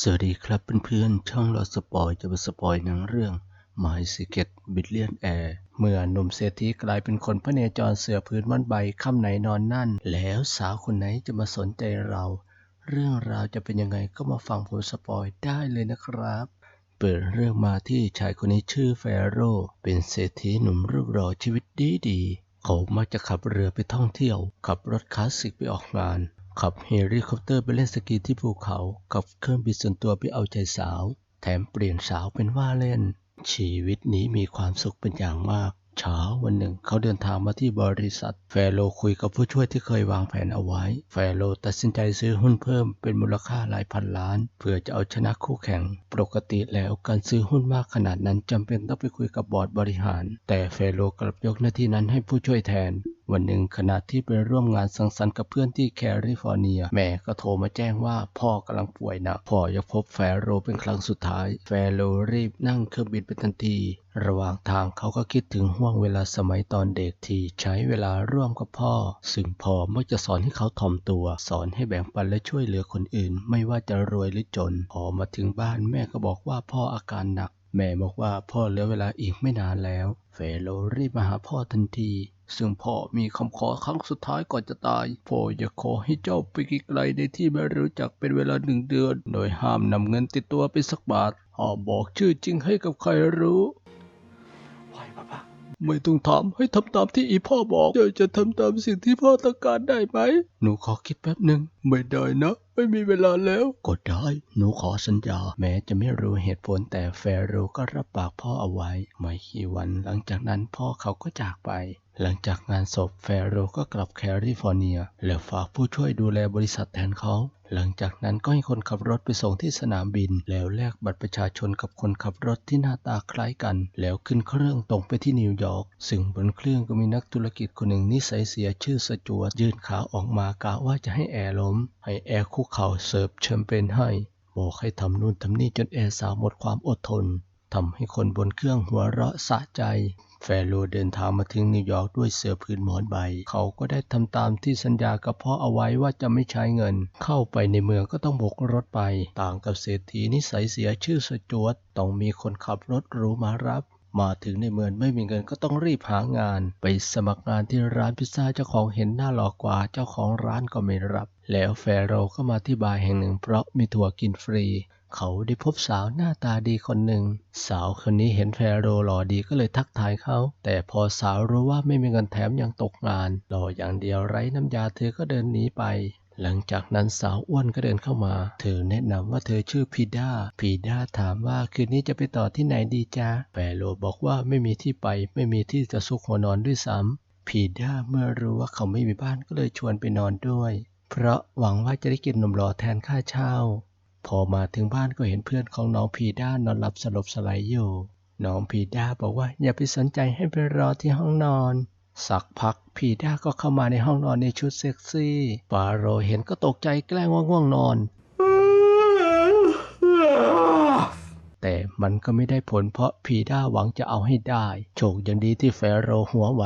สวัสดีครับเพื่อนๆ ช่องเราสปอยจะมาสปอยหนังเรื่อง My Secret Billion Air เมื่อหนุ่มเศรษฐีกลายเป็นคนพระเนจรเสือพื้นวันใบค่ำไหนนอนนั่น แล้วสาวคนไหนจะมาสนใจเรา เรื่องราวจะเป็นยังไงก็มาฟังผมสปอยได้เลยนะครับ เปิดเรื่องมาที่ชายคนนี้ชื่อแฟโรห์เป็นเศรษฐีหนุ่มรูปหล่อชีวิตดีดีๆเขามักจะขับเรือไปท่องเที่ยว ขับรถคลาสสิกไปออกงาน ขับเฮลิคอปเตอร์ไปเล่นสกีที่ภูเขา กับเครื่องบินส่วนตัวไปเอาใจสาว แถมเปลี่ยนสาวเป็นว่าเล่น ชีวิตนี้มีความสุขเป็นอย่างมาก เช้าวันหนึ่งเขาเดินทางมาที่บริษัท แฟโรห์คุยกับผู้ช่วยที่เคยวางแผนเอาไว้ แฟโรห์ตัดสินใจซื้อหุ้นเพิ่มเป็นมูลค่าหลายพันล้าน เพื่อจะเอาชนะคู่แข่ง ปกติแล้วการซื้อหุ้นมากขนาดนั้นจำเป็นต้องไปคุยกับบอร์ดบริหาร แต่แฟโรห์กลับยกหน้าที่นั้นให้ผู้ช่วยแทน วันหนึ่งขณะที่ไปร่วมงานสังสรรค์กับเพื่อนที่แคลิฟอร์เนีย แม่ก็โทรมาแจ้งว่าพ่อกำลังป่วยหนักพ่ออยกพบแฟโรเป็นครั้งสุดท้าย แฟโรรีบนั่งเครื่องบินไปทันที ระหว่างทางเขาก็คิดถึงห่วงเวลาสมัยตอนเด็กที่ใช้เวลาร่วมกับพ่อ ซึ่งพ่อมักจะสอนให้เขาถ่อมตัว สอนให้แบ่งปันและช่วยเหลือคนอื่น ไม่ว่าจะรวยหรือจน พอมาถึงบ้านแม่ก็บอกว่าพ่ออาการหนักแม่บอกว่าพ่อเหลือเวลาอีกไม่นานแล้ว เฟโรห์รีบมาหาพ่อทันที ซึ่งพ่อมีคำขอครั้งสุดท้ายก่อนจะตาย พ่ออยากขอให้เจ้าไปไกลๆในที่ไม่รู้จักเป็นเวลาหนึ่งเดือน โดยห้ามนำเงินติดตัวไปสักบาทห้ามบอกชื่อจริงให้กับใครรู้ไม่ต้องถามให้ทำตามที่อีพ่อบอกเจ้าจะทำตามสิ่งที่พ่อต้องการได้ไหม หนูขอคิดแป๊บหนึ่งไม่ได้นะ ไม่มีเวลาแล้ว ก็ได้ หนูขอสัญญา แม้จะไม่รู้เหตุผลแต่แฟโรห์ก็รับปากพ่อเอาไว้ ไม่กี่วันหลังจากนั้นพ่อเขาก็จากไป หลังจากงานศพแฟโรก็กลับแคลิฟอร์เนียแล้วฝากผู้ช่วยดูแลบริษัทแทนเขา หลังจากนั้นก็ให้คนขับรถไปส่งที่สนามบิน แล้วแลกบัตรประชาชนกับคนขับรถที่หน้าตาคล้ายกัน แล้วขึ้นเครื่องตรงไปที่นิวยอร์กซึ่งบนเครื่องก็มีนักธุรกิจคนหนึ่งนิสัยเสียชื่อสจวตยื่นขาออกมากะว่าจะให้แอร์ล้ม ให้แอร์คุกเข่าเสิร์ฟแชมเปญให้บอกให้ทำนู่นทำนี่จนแอร์สาวหมดความอดทนทำให้คนบนเครื่องหัวเราะสะใจ แฟโรเดินทางมาถึงนิวยอร์กด้วยเสื้อผืนหมอนใบ เขาก็ได้ทำตามที่สัญญากับพ่อเอาไว้ว่าจะไม่ใช้เงิน เข้าไปในเมืองก็ต้องบกรถไป ต่างกับเศรษฐีนิสัยเสียชื่อสจวตต้องมีคนขับรถหรูมารับมาถึงในเมืองไม่มีเงินก็ต้องรีบหางาน ไปสมัครงานที่ร้านพิซซ่าเจ้าของเห็นหน้าหลอกกว่าเจ้าของร้านก็ไม่รับ แล้วแฟโรก็มาที่บาร์แห่งหนึ่งเพราะมีถั่วกินฟรี เขาได้พบสาวหน้าตาดีคนหนึ่ง สาวคนนี้เห็นแฟโรหล่อดีก็เลยทักทายเขา แต่พอสาวรู้ว่าไม่มีเงินแถมยังตกงานหล่ออย่างเดียวไร้น้ำยาเธอก็เดินหนีไปหลังจากนั้นสาวอ้วนก็เดินเข้ามา เธอแนะนำว่าเธอชื่อพีด้า พีด้าถามว่าคืนนี้จะไปต่อที่ไหนดีจ๊ะแฟโรบอกว่าไม่มีที่ไป ไม่มีที่จะซุกหัวนอนด้วยซ้ำพีด้าเมื่อรู้ว่าเขาไม่มีบ้านก็เลยชวนไปนอนด้วย เพราะหวังว่าจะได้กินนมหล่อแทนค่าเช่า พอมาถึงบ้านก็เห็นเพื่อนของน้องพีด้านอนหลับสลบสลายอยู่ น้องพีด้าบอกว่าอย่าไปสนใจให้ไปรอที่ห้องนอน สักพักพีด้าก็เข้ามาในห้องนอนในชุดเซ็กซี่ ฟาโรเห็นก็ตกใจแกล้งว่าง่วงนอน แต่มันก็ไม่ได้ผลเพราะพีด้าหวังจะเอาให้ได้ โชคยังดีที่แฟโรหัวไว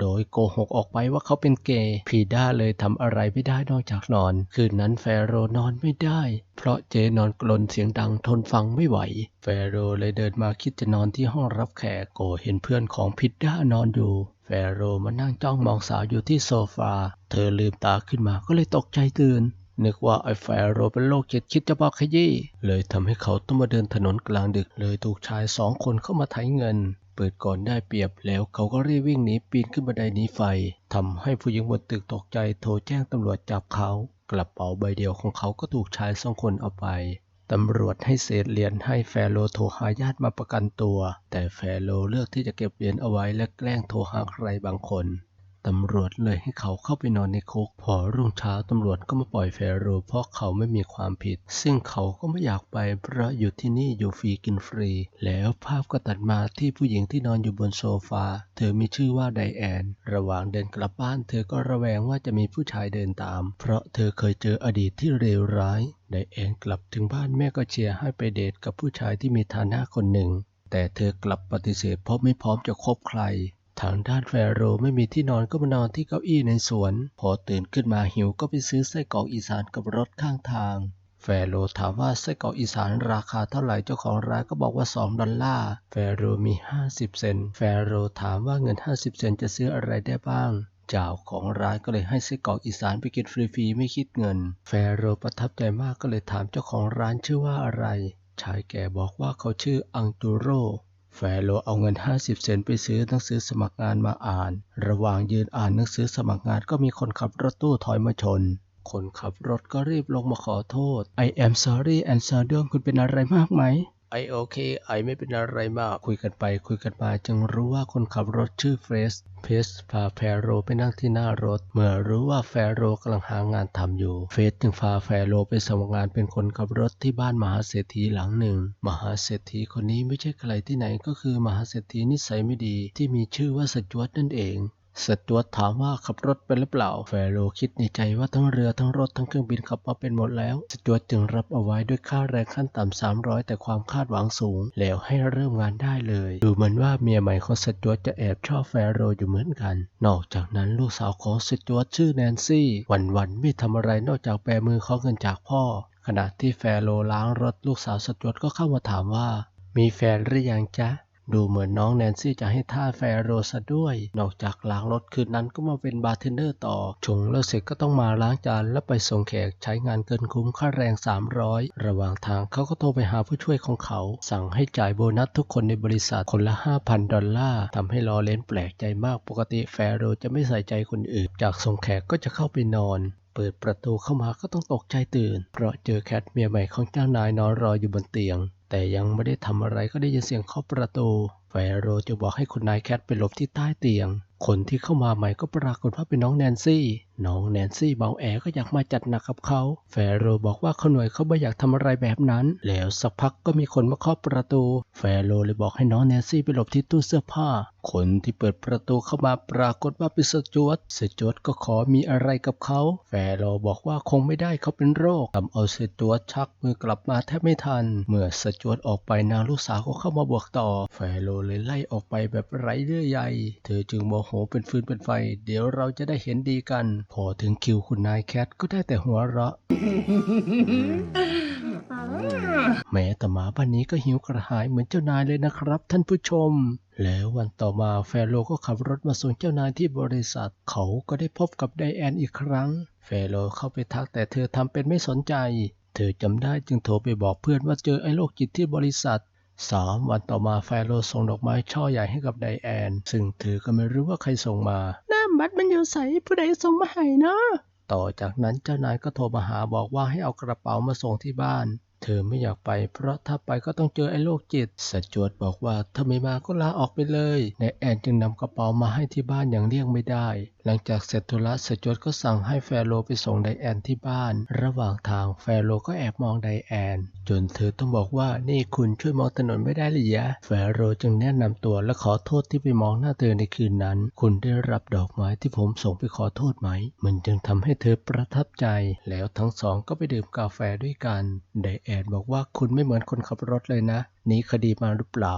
โดยโกหกออกไปว่าเขาเป็นเกย์ พีด้าเลยทำอะไรไม่ได้นอกจากนอน คืนนั้นแฟโรนอนไม่ได้ เพราะเจนอนกลนเสียงดังทนฟังไม่ไหวแฟโรเลยเดินมาคิดจะนอนที่ห้องรับแขก โกเห็นเพื่อนของพีด้านอนอยู่แฟโรมานั่งจ้องมองสาวอยู่ที่โซฟา เธอลืมตาขึ้นมาก็เลยตกใจตื่น นึกว่าไอ้แฟโรเป็นโรคจิตคิดจะบอกขยี้เลยทำให้เขาต้องมาเดินถนนกลางดึกเลยถูกชายสองคนเข้ามาไถเงิน เปิดก่อนได้เปรียบแล้วเขาก็รีบวิ่งหนีปีนขึ้นบันไดหนีไฟทำให้ผู้หญิงบนตึกตกใจโทรแจ้งตำรวจจับเขากระเป๋าใบเดียวของเขาก็ถูกชายสองคนเอาไปตำรวจให้เศษเหรียญให้แฟโรโทรหาญาติมาประกันตัว แต่แฟโรเลือกที่จะเก็บเหรียญเอาไว้และแกล้งโทรหาใครบางคน ตำรวจเลยให้เขาเข้าไปนอนในคุก พอรุ่งเช้าตำรวจก็มาปล่อยแฟโรเพราะเขาไม่มีความผิด ซึ่งเขาก็ไม่อยากไปเพราะอยู่ที่นี่อยู่ฟรีกินฟรี แล้วภาพก็ตัดมาที่ผู้หญิงที่นอนอยู่บนโซฟา เธอมีชื่อว่าไดแอน ระหว่างเดินกลับบ้าน เธอก็ระแวงว่าจะมีผู้ชายเดินตาม เพราะเธอเคยเจออดีตที่เลวร้ายไดแอนกลับถึงบ้านแม่ก็เชียร์ให้ไปเดทกับผู้ชายที่มีฐานะคนหนึ่ง แต่เธอกลับปฏิเสธเพราะไม่พร้อมจะคบใคร ทางด้านแฟโรไม่มีที่นอนก็มานอนที่เก้าอี้ในสวน พอตื่นขึ้นมาหิวก็ไปซื้อไส้กรอกอีสานกับรถข้างทาง แฟโรถามว่าไส้กรอกอีสานราคาเท่าไหร่เจ้าของร้านก็บอกว่า 2 ดอลลาร์ แฟโรห์มี 50 เซน แฟโรถามว่าเงิน 50 เซนจะซื้ออะไรได้บ้างเจ้าของร้านก็เลยให้ไส้กรอกอีสานไปกินฟรีๆไม่คิดเงิน แฟโรประทับใจมากก็เลยถามเจ้าของร้านชื่อว่าอะไร ชายแก่บอกว่าเขาชื่ออังตูโร แฟโลเอาเงิน 50 เซนไปซื้อหนังสือสมัครงานมาอ่าน ระหว่างยืนอ่านหนังสือสมัครงานก็มีคนขับรถตู้ถอยมาชน คนขับรถก็รีบลงมาขอโทษ I am sorry and sorry คุณเป็นอะไรมากไหม ไอโอเคไอไม่เป็นอะไรมาก คุยกันไปคุยกันมาจึงรู้ว่าคนขับรถชื่อเฟรสเพสพาแฟโรไปนั่งที่หน้ารถ เมื่อรู้ว่าแฟโรกำลังหางานทำอยู่ เฟสจึงพาแฟโรไปสมัครงานเป็นคนขับรถที่บ้านมหาเศรษฐีหลังหนึ่ง มหาเศรษฐีคนนี้ไม่ใช่ใครที่ไหนก็คือมหาเศรษฐีนิสัยไม่ดีที่มีชื่อว่าสจวตนั่นเอง สจวตถามว่าขับรถเป็นหรือเปล่า แฟโรคิดในใจว่าทั้งเรือทั้งรถทั้งเครื่องบินขับมาเป็นหมดแล้ว สจวตจึงรับเอาไว้ด้วยค่าแรงขั้นต่ำ300แต่ความคาดหวังสูง แล้วให้เริ่มงานได้เลย ดูเหมือนว่าเมียใหม่ของสจวตจะแอบชอบแฟโรอยู่เหมือนกัน นอกจากนั้นลูกสาวของสจวตชื่อแนนซี่ วันๆไม่ทำอะไรนอกจากแปลมือขอเงินจากพ่อ ขณะที่แฟโรล้างรถลูกสาวสจวตก็เข้ามาถามว่า มีแฟนหรือยังจ๊ะ ดูเหมือนน้องแนนซี่จะให้ท่าแฟโรซะด้วย นอกจากล้างรถคืนนั้นก็มาเป็นบาร์เทนเดอร์ต่อ ชงแล้วเสร็จก็ต้องมาล้างจานแล้วไปส่งแขกใช้งานเกินคุ้มค่าแรง 300 ระหว่างทางเขาก็โทรไปหาผู้ช่วยของเขา สั่งให้จ่ายโบนัสทุกคนในบริษัทคนละ 5,000 ดอลลาร์ทำให้ลอเลนแปลกใจมากปกติแฟโรจะไม่ใส่ใจคนอื่น จากส่งแขกก็จะเข้าไปนอนเปิดประตูเข้ามาก็ต้องตกใจตื่น เพราะเจอแคทเมียใหม่ของเจ้านายนอนรออยู่บนเตียง แต่ยังไม่ได้ทำอะไรก็ได้ยินเสียงเคาะประตูแฟโรจะบอกให้คุณนายแคทไปหลบที่ใต้เตียง คนที่เข้ามาใหม่ก็ปรากฏว่าเป็นน้องแนนซี่น้องแนนซี่เบาแอก็อยากมาจัดหนักกับเขา แฟโรบอกว่าเขาหน่วยเขาไม่อยากทำอะไรแบบนั้น แล้วสักพักก็มีคนมาเคาะประตู แฟโรเลยบอกให้น้องแนนซี่ไปหลบที่ตู้เสื้อผ้า คนที่เปิดประตูเข้ามาปรากฏว่าเป็นสจวตสจวตก็ขอมีอะไรกับเขา แฟโรบอกว่าคงไม่ได้เขาเป็นโรคทำเอาสจวตชักมือกลับมาแทบไม่ทัน เมื่อสจวตออกไปนางลูกสาวก็เข้ามาบวกต่อ แฟโรเลยไล่ออกไปแบบไร้เยื่อใยเธอจึงโมโหเป็นฟืนเป็นไฟ เดี๋ยวเราจะได้เห็นดีกันพอถึงคิวคุณนายแคทก็ได้แต่หัวเราะ แม้แต่หมาบ้านนี้ก็หิวกระหายเหมือนเจ้านายเลยนะครับ ท่านผู้ชม แล้ววันต่อมาแฟโรก็ขับรถมาส่งเจ้านายที่บริษัท เขาก็ได้พบกับไดแอนอีกครั้ง แฟโรเข้าไปทักแต่เธอทำเป็นไม่สนใจ เธอจำได้จึงโทรไปบอกเพื่อนว่าเจอไอ้โรคจิตที่บริษัท สามวันต่อมาแฟโรส่งดอกไม้ช่อใหญ่ให้กับไดแอน ซึ่งเธอก็ไม่รู้ว่าใครส่งมาน้ำบัตรมันอยู่ใสผู้ใดส่งมาให้เนาะต่อจากนั้นเจ้านายก็โทรมาหาบอกว่าให้เอากระเป๋ามาส่งที่บ้าน เธอไม่อยากไป เพราะถ้าไปก็ต้องเจอไอ้โรคจิตสจวตบอกว่าถ้าไม่มาก็ลาออกไปเลยนายแอนจึงนำกระเป๋ามาให้ที่บ้านอย่างเลี่ยงไม่ได้ หลังจากเสร็จธุระสจวตก็สั่งให้แฟโรไปส่งไดแอนที่บ้าน ระหว่างทางแฟโรก็แอบมองไดแอน จนเธอต้องบอกว่านี่คุณช่วยมองถนนไม่ได้หรือยะแฟโรจึงแนะนำตัวและขอโทษที่ไปมองหน้าเธอในคืนนั้น คุณได้รับดอกไม้ที่ผมส่งไปขอโทษไหม มันจึงทำให้เธอประทับใจ แล้วทั้งสองก็ไปดื่มกาแฟด้วยกันไดแอนบอกว่าคุณไม่เหมือนคนขับรถเลยนะหนีคดีมาหรือเปล่า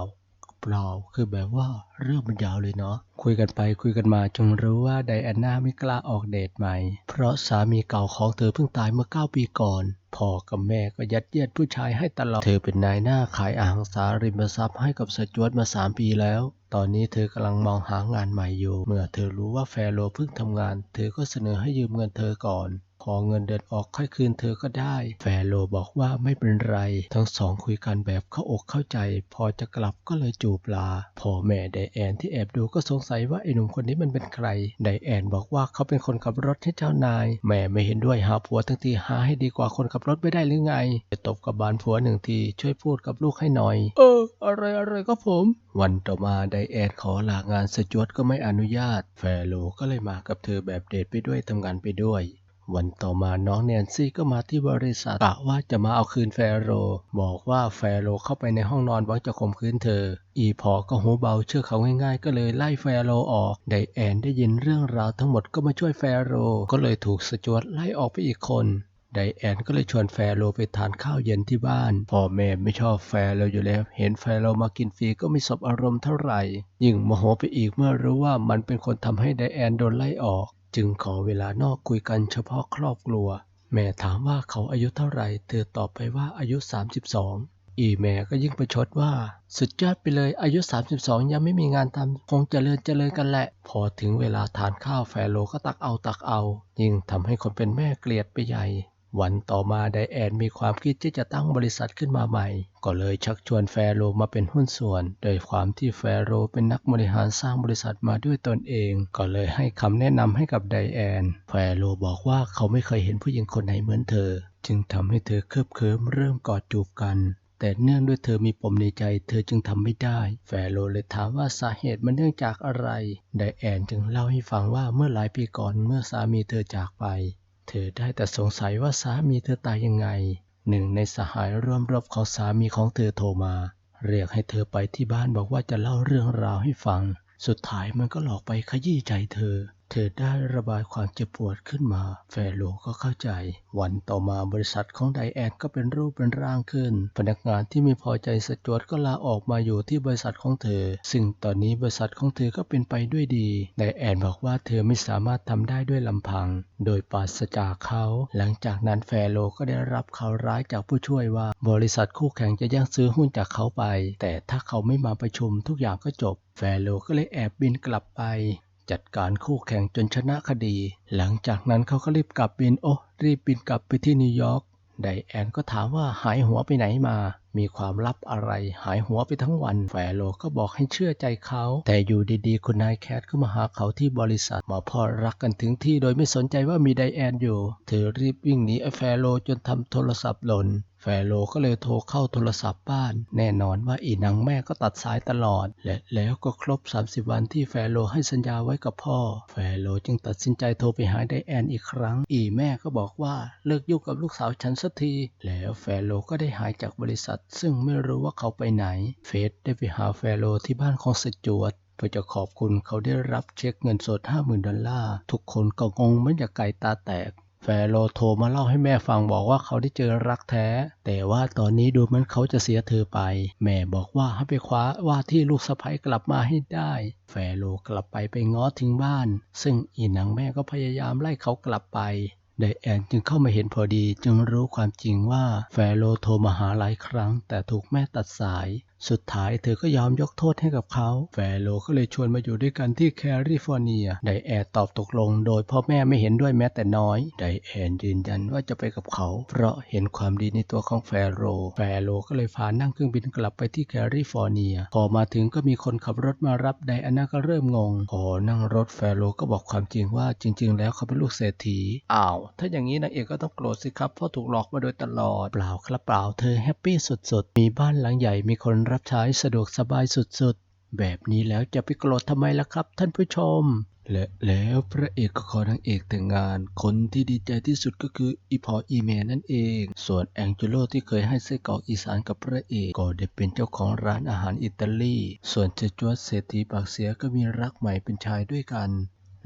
เปล่าคือแบบว่าเรื่องมันยาวเลยเนาะคุยกันไปคุยกันมาจงรู้ว่าไดอาน่าไม่กล้าออกเดทใหม่ เพราะสามีเก่าของเธอเพิ่งตายเมื่อ 9 ปีก่อนพ่อกับแม่ก็ยัดเยียดผู้ชายให้ตลอด เธอเป็นนายหน้าขายอาหารสาริมทรัพย์ให้กับสจวตมา 3 ปีแล้ว ตอนนี้เธอกำลังมองหางานใหม่อยู่ เมื่อเธอรู้ว่าแฟโรเพิ่งทำงาน เธอก็เสนอให้ยืมเงินเธอก่อน อเงินเดือนออกค่อยคืนเธอก็ได้ แฟโรบอกว่าไม่เป็นไร ทั้งสองคุยกันแบบเข้าอกเข้าใจ พอจะกลับก็เลยจูบลาพ่อแม่ไดแอนที่แอบดูก็สงสัยว่าไอ้หนุ่มคนนี้มันเป็นใครไดแอนบอกว่าเขาเป็นคนขับรถให้เจ้านาย แม่ไม่เห็นด้วยหาผัวทั้งทีหาให้ดีกว่าคนขับรถไม่ได้หรือไง จะตบกับบานผัวหนึ่งทีช่วยพูดกับลูกให้หน่อย เออ อะไรอะไรก็ผม วันต่อมาไดแอนขอลางานสจวตก็ไม่อนุญาต แฟโลก็เลยมากับเธอแบบเดทไปด้วยทำงานไปด้วย วันต่อมาน้องแนนซี่ก็มาที่บริษัทกะว่าจะมาเอาคืนแฟโร บอกว่าแฟโรเข้าไปในห้องนอนหวังจะข่มขืนเธอ อีพอก็หูเบาเชื่อเขาง่ายๆ ก็เลยไล่แฟโรออกไดแอนได้ยินเรื่องราวทั้งหมดก็มาช่วยแฟโร ก็เลยถูกสจวตไล่ออกไปอีกคนไดแอนก็เลยชวนแฟโรไปทานข้าวเย็นที่บ้าน พ่อแม่ไม่ชอบแฟโรอยู่แล้ว เห็นแฟโรมากินฟรีก็ไม่สบอารมณ์เท่าไหร่ ยิ่งโมโหไปอีกเมื่อรู้ว่ามันเป็นคนทำให้ไดแอนโดนไล่ออก จึงขอเวลานอกคุยกันเฉพาะครอบครัว แม่ถามว่าเขาอายุเท่าไหร่ เธอตอบไปว่าอายุ 32 อีแม่ก็ยิ่งประชดว่า สุดยอดไปเลยอายุ 32 ยังไม่มีงานทำคงเจริญเจริญกันแหละ พอถึงเวลาทานข้าวแฟโลก็ตักเอาตักเอา ยิ่งทำให้คนเป็นแม่เกลียดไปใหญ่ วันต่อมาไดแอนมีความคิดที่จะตั้งบริษัทขึ้นมาใหม่ ก็เลยชักชวนแฟโรมาเป็นหุ้นส่วน โดยความที่แฟโรเป็นนักบริหารสร้างบริษัทมาด้วยตนเอง ก็เลยให้คำแนะนำให้กับไดแอน แฟโรบอกว่าเขาไม่เคยเห็นผู้หญิงคนไหนเหมือนเธอ จึงทำให้เธอเคลิบเคลิ้มเริ่มกอดจูบกันแต่เนื่องด้วยเธอมีปมในใจเธอจึงทำไม่ได้ แฟโรเลยถามว่าสาเหตุมันเนื่องจากอะไร ไดแอนจึงเล่าให้ฟังว่าเมื่อหลายปีก่อนเมื่อสามีเธอจากไป เธอได้แต่สงสัยว่าสามีเธอตายยังไง หนึ่งในสหายร่วมรบของสามีของเธอโทรมา เรียกให้เธอไปที่บ้านบอกว่าจะเล่าเรื่องราวให้ฟัง สุดท้ายมันก็หลอกไปขยี้ใจเธอ เธอได้ระบายความเจ็บปวดขึ้นมา แฟโลก็เข้าใจ วันต่อมาบริษัทของไดแอนก็เป็นรูปเป็นร่างขึ้น พนักงานที่ไม่พอใจสจวตก็ลาออกมาอยู่ที่บริษัทของเธอ ซึ่งตอนนี้บริษัทของเธอก็เป็นไปด้วยดีไดแอนบอกว่าเธอไม่สามารถทำได้ด้วยลำพัง โดยปราศจากเขา หลังจากนั้นแฟโลก็ได้รับข่าวร้ายจากผู้ช่วยว่า บริษัทคู่แข่งจะแย่งซื้อหุ้นจากเขาไป แต่ถ้าเขาไม่มาประชุมทุกอย่างก็จบแฟโลก็เลยแอบบินกลับไป จัดการคู่แข่งจนชนะคดี หลังจากนั้นเขาก็รีบกลับบินโอ้รีบบินกลับไปที่นิวยอร์กไดแอนก็ถามว่าหายหัวไปไหนมา มีความลับอะไร หายหัวไปทั้งวัน แฟโลก็บอกให้เชื่อใจเขา แต่อยู่ดีๆ คุณนายแคทก็มาหาเขาที่บริษัทมาพอรักกันถึงที่โดยไม่สนใจว่ามีไดแอนอยู่ เธอรีบวิ่งหนีไอ้แฟโลจนทำโทรศัพท์หล่นแฟโลก็เลยโทรเข้าโทรศัพท์บ้าน แน่นอนว่าอีนางแม่ก็ตัดสายตลอด และแล้วก็ครบ 30 วันที่แฟโลให้สัญญาไว้กับพ่อ แฟโลจึงตัดสินใจโทรไปหาไดแอนอีกครั้ง อีแม่ก็บอกว่าเลิกยุ่งกับลูกสาวฉันสักที แล้วแฟโลก็ได้หายจากบริษัทซึ่งไม่รู้ว่าเขาไปไหน เฟสได้ไปหาแฟโลที่บ้านของสจวตเพื่อจะขอบคุณเขาได้รับเช็คเงินสด 50,000 ดอลลาร์ ทุกคนก็งงเหมือนกับไก่ตาแตก แฟโรโทรมาเล่าให้แม่ฟังบอกว่าเขาได้เจอรักแท้ แต่ว่าตอนนี้ดูเหมือนเขาจะเสียเธอไป แม่บอกว่าให้ไปคว้าว่าที่ลูกสะใภ้กลับมาให้ได้ แฟโรกลับไปไปง้อถึงบ้าน ซึ่งอีนางแม่ก็พยายามไล่เขากลับไป ไดแอนจึงเข้ามาเห็นพอดีจึงรู้ความจริงว่าแฟโรโทรมาหาหลายครั้งแต่ถูกแม่ตัดสาย สุดท้ายเธอก็ยอมยกโทษให้กับเขา แฟโรก็เลยชวนมาอยู่ด้วยกันที่แคลิฟอร์เนีย ไดแอนตอบตกลง โดยพ่อแม่ไม่เห็นด้วยแม้แต่น้อย ไดแอนยืนยันว่าจะไปกับเขา เพราะเห็นความดีในตัวของแฟโร แฟโรก็เลยพานั่งเครื่องบินกลับไปที่แคลิฟอร์เนีย พอมาถึงก็มีคนขับรถมารับ ไดอาน่าก็เริ่มงง พอนั่งรถแฟโรก็บอกความจริงว่าจริง ๆ แล้วเขาเป็นลูกเศรษฐี อ้าว ถ้าอย่างนี้นางเอกก็ต้องโกรธสิครับ เพราะถูกหลอกมาโดยตลอด เปล่าครับเปล่า เธอแฮปปี้สุดๆ มีบ้านหลังใหญ่ มีคนรับใช้สะดวกสบายสุดๆ แบบนี้แล้วจะไปโกรธทำไมล่ะครับ ท่านผู้ชม และแล้วพระเอกก็ขอนางเอกแต่งงาน คนที่ดีใจที่สุดก็คืออีพออีแมนนั่นเอง ส่วนแองเจโลที่เคยให้ไส้กรอกอีสานกับพระเอกก็ได้เป็นเจ้าของร้านอาหารอิตาลี ส่วนเจจวดเศรษฐีปากเสียก็มีรักใหม่เป็นชายด้วยกัน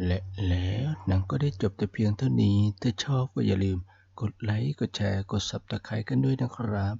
และแล้วหนังก็ได้จบแต่เพียงเท่านี้ ถ้าชอบก็อย่าลืม กดไลค์ กดแชร์ กด Subscribe กันด้วยนะครับ